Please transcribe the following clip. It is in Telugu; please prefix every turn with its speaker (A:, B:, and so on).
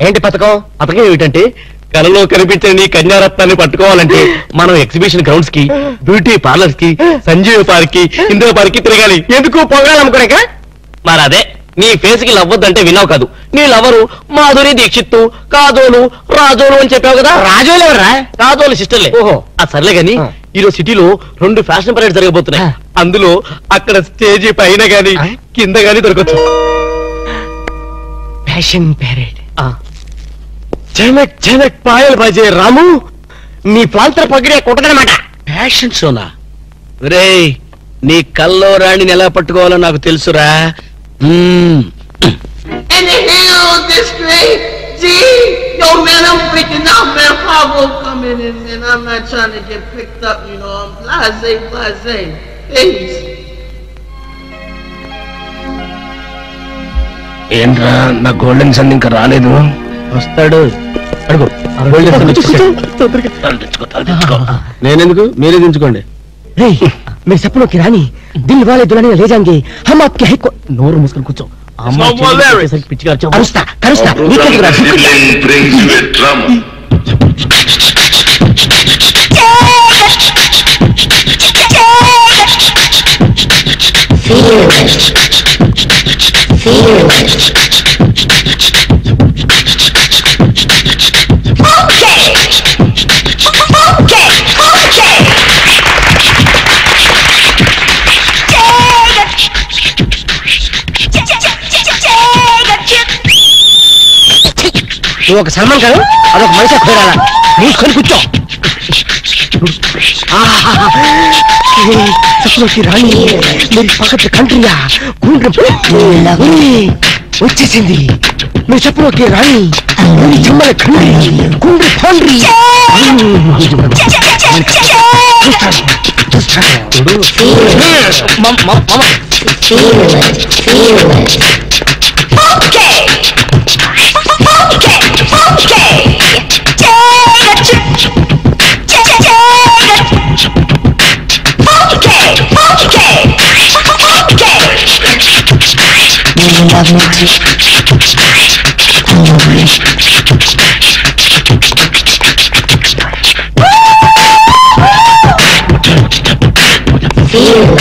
A: ఏంటి పథకం?
B: పథకం ఏమిటంటే కలలో కనిపించే నీ కన్యారత్నాన్ని పట్టుకోవాలంటే మనం ఎగ్జిబిషన్ గ్రౌండ్స్కి బ్యూటీ పార్లర్స్కి సంజీవ్ పార్క్కి ఇందిరా పార్క్కి తిరగాలి.
A: ఎందుకు? పొగడాలి అమ్ముకోడాక
B: మరి అదే నీ ఫేస్కి లవ్వద్దంటే విన్నావు కాదు. నీ లవరు మాధురి దీక్షిత్తు కాదోలు రాజోలు అని చెప్పావు కదా?
A: రాజోలు ఎవరా
B: కాదోలు సిస్టర్లే.
A: ఓహో.
B: ఆ సర్లే గాని. ఈరోజు సిటీలో రెండు ఫ్యాషన్ పరేడ్ జరగబోతున్నాయి. అందులో అక్కడ స్టేజీ పైన గాని. కింద గాని దొరకచ్చు.
A: ఫ్యాషన్ ప్యారేడ్ చెనక్ చెనక్ పాయలు బజే రాము నీ ప్లాంతర పగిడే కొట్టదనమాట.
B: ఫ్యాషన్ సోనా. రే నీ కల్లో రాణిని ఎలా పట్టుకోవాలో నాకు తెలుసురా.
A: ఏంట్రా నా గోల్డెన్ సన్ ఇంకా రాలేదు?
B: వస్తాడు. నేనెందుకు? మీరే దించుకోండి.
A: మీరు చెప్పలోకి రాని దిల్ వాలే దులని లేజాంగి హమ్ ఆప్కే హై నోరు మూసుకొని కూర్చో. కరుస్తా కరుస్తా.
C: Oh,
A: నువ్వు ఒక సల్మాన్ కాదు అదొక మనిషి కూడాలా మూసుకొని కూర్చో. చక్రవర్తి రాణి మీరు పక్కన కంట్రీయా వచ్చేసింది. మీరు చక్రవర్తి రాణి చిమ్మల కండ్రి కుండ్రి ఫోండ్రి చూస్తాను lovely. Lovely. Feel